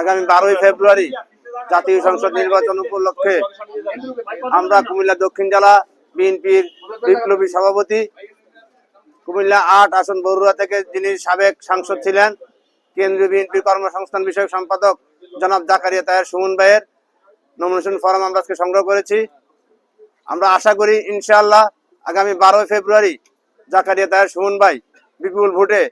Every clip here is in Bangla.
আগামী বারোই ফেব্রুয়ারি জাতীয় সংসদ নির্বাচন উপলক্ষে আমরা কুমিল্লা দক্ষিণ জেলা বিএনপির বিপ্লবী সভাপতি কুমিল্লা আট আসন বরুড়া থেকে যিনি সাবেক সাংসদ ছিলেন, কেন্দ্রীয় বিএনপি কর্মসংস্থান বিষয়ক সম্পাদক জনাব জাকারিয়া তাহের সুমন ভাইয়ের নমিনেশন ফর্ম আমরা আজকে সংগ্রহ করেছি। আমরা আশা করি ইনশাআল্লাহ আগামী বারোই ফেব্রুয়ারি জাকারিয়া তাহের সুমন ভাই বিপুল ভোটে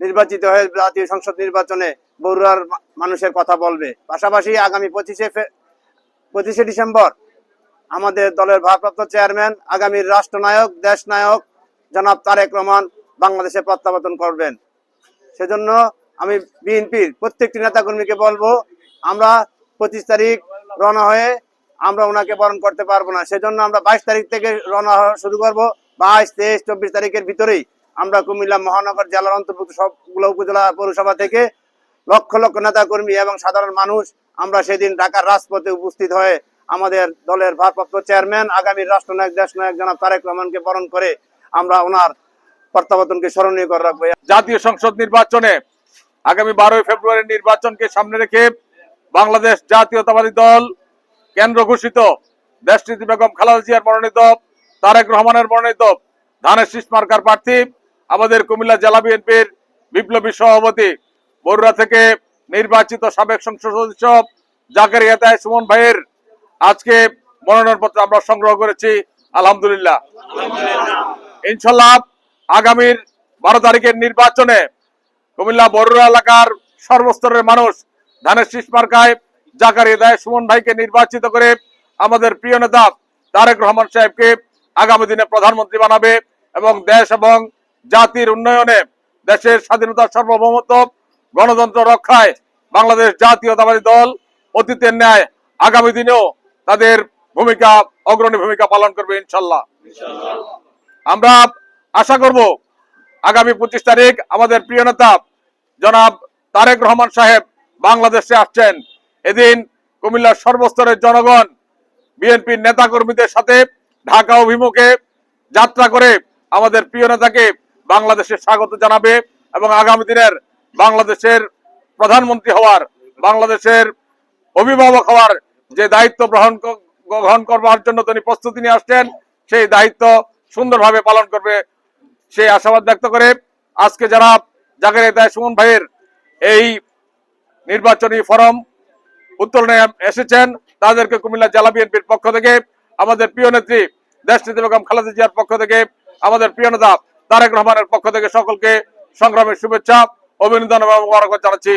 নির্বাচিত হয়ে জাতীয় সংসদ নির্বাচনে বরুড়ার মানুষের কথা বলবে। পাশাপাশি আগামী পঁচিশে পঁচিশে ডিসেম্বর আমাদের দলের ভারপ্রাপ্ত চেয়ারম্যান আগামীর রাষ্ট্রনায়ক দেশ নায়ক জনাব তারেক রহমান বাংলাদেশে প্রত্যাবর্তন করবেন। সেজন্য আমি বিএনপির প্রত্যেকটি নেতাকর্মীকে বলব, আমরা পঁচিশ তারিখ রওনা হয়ে আমরা ওনাকে বরণ করতে পারব না। সেজন্য আমরা বাইশ তারিখ থেকে রওনা শুরু করব। বাইশ, তেইশ, চব্বিশ তারিখের ভিতরেই আমরা কুমিল্লা মহানগর জেলার অন্তর্ভুক্ত সবগুলো উপজেলা পৌরসভা থেকে লক্ষ লক্ষ নেতাকর্মী এবং সাধারণ মানুষ আমরা সেদিন ঢাকার রাজপথে উপস্থিত হয়ে আমাদের দলের ভারপ্রাপ্ত চেয়ারম্যান, আগামী রাষ্ট্রনায়ক, দেশনায়ক জনাব তারেক রহমানকে বরণ করে আমরা ওনার প্রত্যাবর্তনকে স্মরণীয় করে রাখব। জাতীয় সংসদ নির্বাচনে আগামী বারোই ফেব্রুয়ারি নির্বাচনকে সামনে রেখে বাংলাদেশ জাতীয়তাবাদী দল কেন্দ্র ঘোষিত দেশনীতি বেগম খালেদা জিয়ার মনোনীত, তারেক রহমানের মনোনীত, ধানের শীষ মার্কার প্রার্থী, আমাদের কুমিল্লা জেলা বিএনপির বিপ্লবী সভাপতি, বরুড়া থেকে নির্বাচিত সাবেক সংসদ সদস্য জাকারিয়া তাই সুমন ভাইয়ের আজকে মনোনয়নপত্র আমরা সংগ্রহ করেছি। আলহামদুলিল্লাহ। ইনশাল্লাহ আগামীর বারো তারিখের নির্বাচনে কুমিল্লা বড়ুয়া এলাকার সর্বস্তরের মানুষ ধানের শীষ মার্কায় জাকারি দেয়। সুমন ভাইকে নির্বাচিত করে আমাদের প্রিয় নেতা তারেক রহমান সাহেবকে আগামী দিনে প্রধানমন্ত্রী বানাবে এবং দেশ এবং জাতির উন্নয়নে দেশের স্বাধীনতা সার্বভৌমত্ব, গণতন্ত্র রক্ষায় বাংলাদেশ জাতীয়তাবাদী দল অতীতের ন্যায় আগামী দিনেও তাদের ভূমিকা, অগ্রণী ভূমিকা পালন করবে ইনশাল্লাহ। আমরা আশা করব আগামী পঁচিশ তারিখ আমাদের প্রিয় নেতা জনাব তারেক রহমান সাহেব বাংলাদেশে আসছেন। এদিন কুমিল্লার সর্বস্তরের জনগণ, বিএনপির নেতা কর্মীদের সাথে ঢাকা অভিমুখে যাত্রা করে আমাদের প্রিয় নেতাকে বাংলাদেশে স্বাগত জানাবে এবং আগামী দিনের বাংলাদেশের প্রধানমন্ত্রী হওয়ার, বাংলাদেশের অভিভাবক হওয়ার যে দায়িত্ব গ্রহণ গ্রহণ করবার জন্য তিনি প্রস্তুতি নিয়ে আসছেন, সেই দায়িত্ব সুন্দরভাবে পালন করবে সেই আশাবাদ ব্যক্ত করে আজকে যারা জাগারে দেয় সুমন ভাইয়ের এই নির্বাচনী ফরম উত্তোলনে এসেছেন। তাদেরকে কুমিল্লা জেলা বিএনপির পক্ষ থেকে, আমাদের প্রিয় নেত্রী দেশ নেত্রী বেগম খালেদা জিয়ার পক্ষ থেকে, আমাদের প্রিয় নেতা তারেক রহমানের পক্ষ থেকে সকলকে সংগ্রামের শুভেচ্ছা, অভিনন্দন এবং জানাচ্ছি।